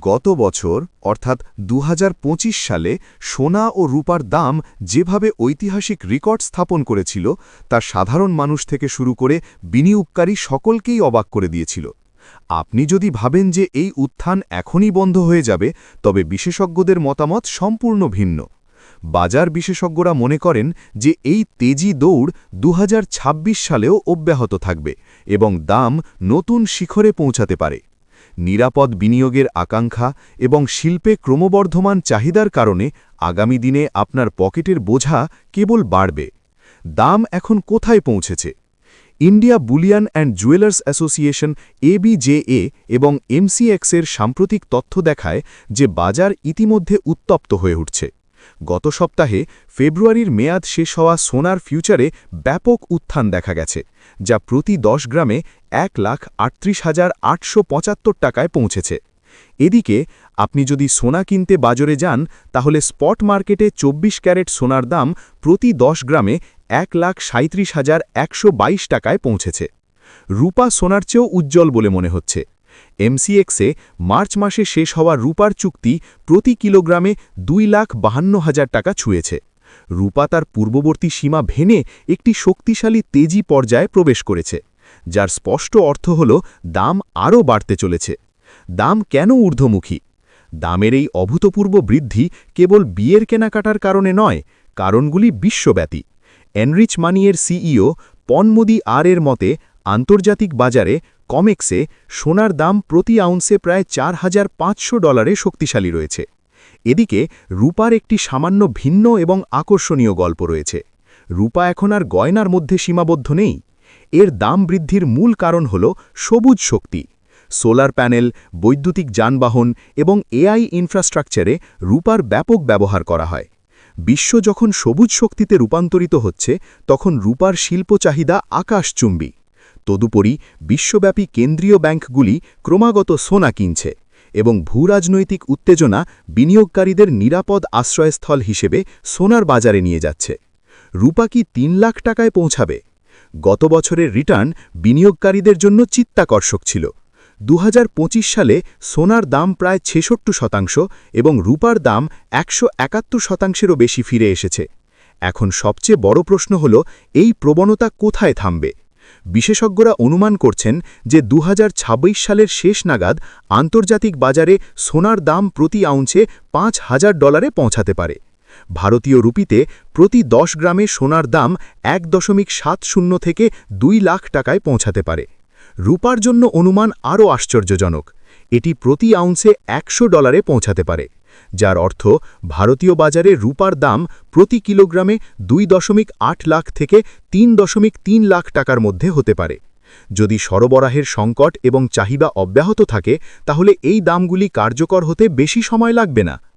গত বছর, অর্থাৎ দু হাজার পঁচিশ সালে, সোনা ও রূপার দাম যেভাবে ঐতিহাসিক রেকর্ড স্থাপন করেছিল, তা সাধারণ মানুষ থেকে শুরু করে বিনিয়োগকারী সকলকেই অবাক করে দিয়েছিল। আপনি যদি ভাবেন যে এই উত্থান এখনই বন্ধ হয়ে যাবে, তবে বিশেষজ্ঞদের মতামত সম্পূর্ণ ভিন্ন। বাজার বিশেষজ্ঞরা মনে করেন যে এই তেজি দৌড় দু হাজার ছাব্বিশ সালেও অব্যাহত থাকবে এবং দাম নতুন শিখরে পৌঁছাতে পারে। নিরাপদ বিনিয়োগের আকাঙ্ক্ষা এবং শিল্পে ক্রমবর্ধমান চাহিদার কারণে আগামী দিনে আপনার পকেটের বোঝা কেবল বাড়বে। দাম এখন কোথায় পৌঁছেছে? India bullion and jewellers association IBJA এবং এমসিএক্সের সাম্প্রতিক তথ্য দেখায় যে বাজার ইতিমধ্যে উত্তপ্ত হয়ে উঠছে। গত সপ্তাহে ফেব্রুয়ারির মেয়াদ শেষ হওয়া সোনার ফিউচারে ব্যাপক উত্থান দেখা গেছে, যা প্রতি দশ গ্রামে এক লাখ আটত্রিশ হাজার আটশো পঁচাত্তর টাকায় পৌঁছেছে। এদিকে, আপনি যদি সোনা কিনতে বাজারে যান, তাহলে স্পট মার্কেটে ২৪ ক্যারেট সোনার দাম প্রতি দশ গ্রামে এক লাখ সাঁত্রিশ হাজার একশো টাকায় পৌঁছেছে। রূপা সোনার চেয়েও উজ্জ্বল বলে মনে হচ্ছে। এমসিএক্সে মার্চ মাসে শেষ হওয়া রূপার চুক্তি প্রতি কিলোগ্রামে দুই লাখ বাহান্ন হাজার টাকা ছুঁয়েছে। রূপা তার পূর্ববর্তী সীমা ভেনে একটি শক্তিশালী তেজি পর্যায়ে প্রবেশ করেছে, যার স্পষ্ট অর্থ হল দাম আরও বাড়তে চলেছে। দাম কেন ঊর্ধ্বমুখী? দামের এই অভূতপূর্ব বৃদ্ধি কেবল বিয়ের কেনাকাটার কারণে নয়, কারণগুলি বিশ্বব্যাপী। এনরিচ মানিয়ের সিইও পনমোদি আর এর মতে, আন্তর্জাতিক বাজারে কমেক্সে সোনার দাম প্রতি আউন্সে প্রায় চার হাজার পাঁচশো ডলারে শক্তিশালী রয়েছে। এদিকে রূপার একটি সামান্য ভিন্ন এবং আকর্ষণীয় গল্প রয়েছে। রূপা এখন আর গয়নার মধ্যে সীমাবদ্ধ নেই। এর দাম বৃদ্ধির মূল কারণ হল সবুজ শক্তি। সোলার প্যানেল, বৈদ্যুতিক যানবাহন এবং এআই ইনফ্রাস্ট্রাকচারে রূপার ব্যাপক ব্যবহার করা হয়। বিশ্ব যখন সবুজ শক্তিতে রূপান্তরিত হচ্ছে, তখন রূপার শিল্প চাহিদা আকাশচুম্বী। তদুপরি বিশ্বব্যাপী কেন্দ্রীয় ব্যাংকগুলি ক্রমাগত সোনা কিনছে এবং ভূরাজনৈতিক উত্তেজনা বিনিয়োগকারীদের নিরাপদ আশ্রয়স্থল হিসেবে সোনার বাজারে নিয়ে যাচ্ছে। রূপা কি তিন লাখ টাকায় পৌঁছাবে? গত বছরের রিটার্ন বিনিয়োগকারীদের জন্য চিত্তাকর্ষক ছিল। দু হাজার পঁচিশ সালে সোনার দাম প্রায় ছেষট্টু শতাংশ এবং রূপার দাম একশো একাত্তর শতাংশেরও বেশি ফিরে এসেছে। এখন সবচেয়ে বড় প্রশ্ন হল, এই প্রবণতা কোথায় থামবে? বিশেষজ্ঞরা অনুমান করছেন যে দু হাজার ছাব্বিশ সালের শেষ নাগাদ আন্তর্জাতিক বাজারে সোনার দাম প্রতি আউন্সে পাঁচ হাজার ডলারে পৌঁছাতে পারে। ভারতীয় রুপিতে প্রতি দশ গ্রামে সোনার দাম এক দশমিক সাত শূন্য থেকে দুই লাখ টাকায় পৌঁছাতে পারে। রূপার জন্য অনুমান আরও আশ্চর্যজনক। এটি প্রতি আউন্সে একশো ডলারে পৌঁছাতে পারে। যার অর্থ ভারতীয় বাজারে রূপার দাম প্রতি কিলোগ্রামে দুই দশমিক আট লাখ থেকে তিন দশমিক তিন লাখ টাকার মধ্যে হতে পারে। যদি সরবরাহের সংকট এবং চাহিদা অব্যাহত থাকে, তাহলে এই দামগুলি কার্যকর হতে বেশি সময় লাগবে না।